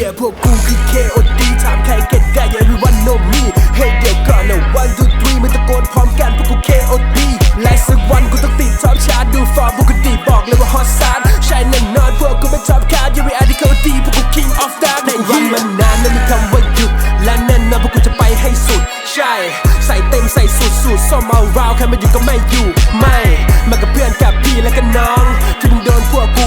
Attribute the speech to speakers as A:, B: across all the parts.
A: yeah พวกกูคือ KOD ถามใครเก็ตได้ everyone know me Hey เดี๋ยวก่อนนะ one two three มันตะโกนพร้อมกันพวกกู KOD และสักวันกูต้องติดท็อปชาร์ตดูฟอร์มพวกกูดีบอกเลยว่า hot start ใช่แน่นอนพวกกูเป็นท็อปคาร์ด yeah reality KOD พวกกู king of that ในวันมานานไม่มีคำว่าหยุดและแน่นอนพวกกูจะไปให้สุด ใช่ ใส่เต็มใส่สุดสุดส้มเอาราวใครมาอยู่ก็ไม่อยู่ ไม่มากับเพื่อนกับพี่และก็น้องที่มึงโดนพวกกู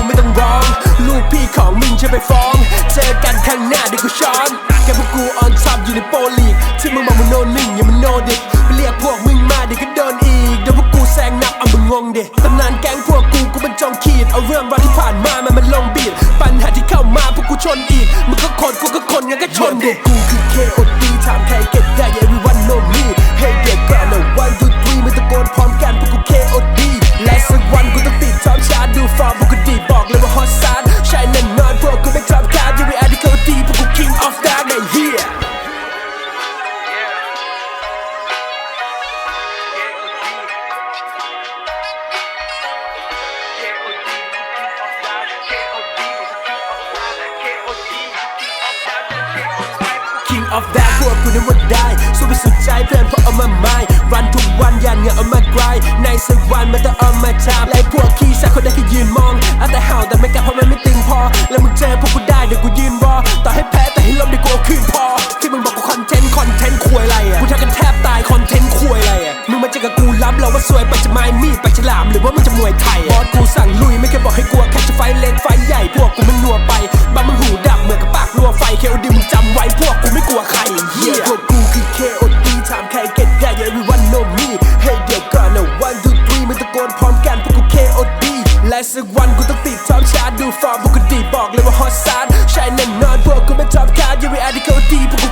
A: พี่ของมึงจะไปฟ้อง เจอกันข้างหน้าเดี๋ยวกูช้อนแกพวกกูออนท็อปอยู่ในโปรลีกที่มึงบอกมึงโนหนึ่งอย่ามึงโนด็กไปเรียกพวกมึงมาเดี๋ยวก็โดนอีกเดี๋ยวพวกกูแซงนับเอามึงงงเด็กตำนานแก๊งพวกกูกูเป็นจองขีดเอาเรื่องราวที่ผ่านมามันมันลงบีดปัญหาที่เข้ามาพวกกูชนอีกมึงก็คนกูก็คนงั้นก็ชนเด็กกูคือ KOD ถามใครเก็ตได้ everyone know me Hey เด็กก่อนนะ one two three มึงตะโกนพร้อมกันพวกกู KOD และสักวันกูต้องติดท็อปชาร์ตดูฟอร์มพวกกู of that พวกกูนั้นว่าได้สู้ไปสุดใจเพื่อนเพราะเอามาไม่รันทุกวันอย่างเงื่อเอามากรายในสักวันมันต้องเอามาทำและไอ้พวกขี้สาคนได้แค่ยืนมองเอาแต่เห่าแต่ไม่กลับเพราะมันไม่ตึงพอ แล้วมึงเจอพวกกูได้เดี๋ยวกูยืนรอต่อให้แพ้แต่ให้ล้มเดี๋ยวกูเอาคืนพอ ที่มึงบอกกูคอนเทนต์คอนเทนต์ควยอะไรอะกูทำกันแทบตายคอนเทนต์ควยอะไรอะมึงมาเจอกับกูรับเราว่าสวยไปจะไม้มีดไปฉลามหรือว่ามึงจะมวยไทยบอสกูสั่งลุยไม่เคยบอกให้กลัวแค่จะไฟเล็ก และสักวันกูต้องติดท็อปชาร์ตดูฟอร์มพวกกูดีบอกเลยว่าฮอตซานใช่แน่นอนพวกกูเป็นท็อปคาร์ด you reality KOD พวกกู